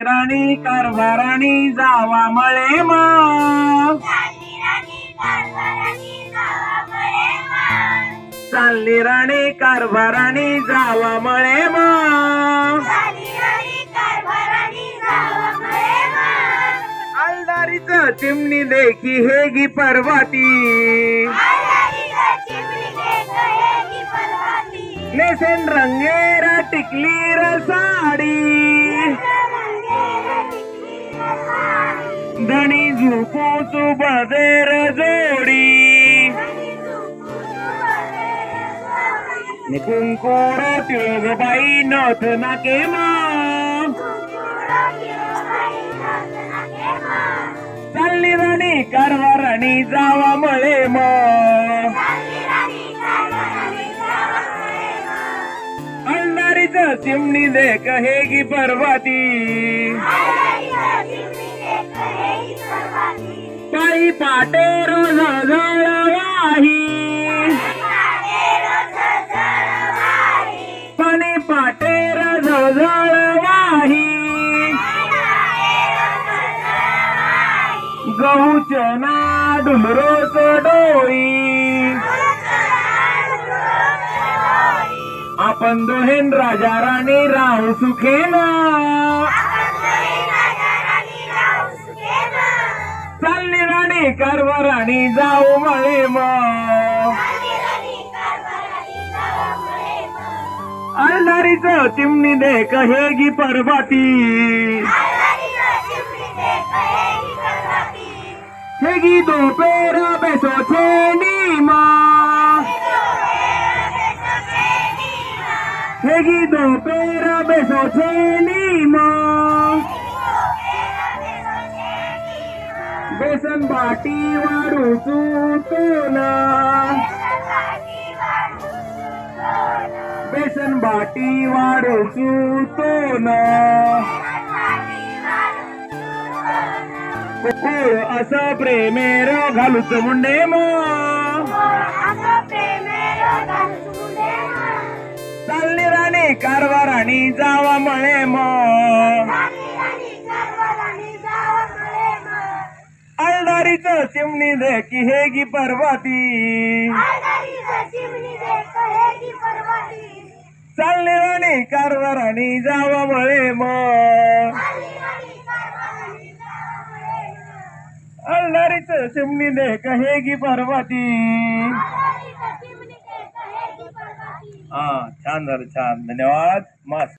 राणी कारभाराणी जावा मळे मग चालली राणी कारभाराणी जावा मळे मग आलदारीच चिमणी देखी हेगी परवाती. नेसेन रंगेरा टिकली र साडी. धनी झुकू तू बदेर जोडी. कुंकोर तिळग बाई नथ नाके मग चालली राणी कारभार राणी जावा मळे म. अंधारीच चिमणी देख हेगी परवाती. पायी पाटे रोज वाही पाणी पाटे गहू चना डुलरोच डोळी. आपण दोहेन राजा राणी राहू सुखेना. कारभार राणी जाऊ मळे मग अलदारीच चिमणी देख हेगी परबाती. हेगी दोपेर बेसो छेनी मा हेगी दोपेर बेसो छेनी मा बेसन बाटी वाढू चुकना. बेसन बाटी वाढू चुकना. कुकुळ असं प्रेमेर घालूच मुंडे मग चालली राणी कारभार राणी जावा मळे मग अलदारीच चिमणी देखी हेगी परवाती. चालली राणी कारभार राणी जावा मळे मग अलदारीच चिमणी देख हेगी परवाती. हा छान झालं छान. धन्यवाद. मस्त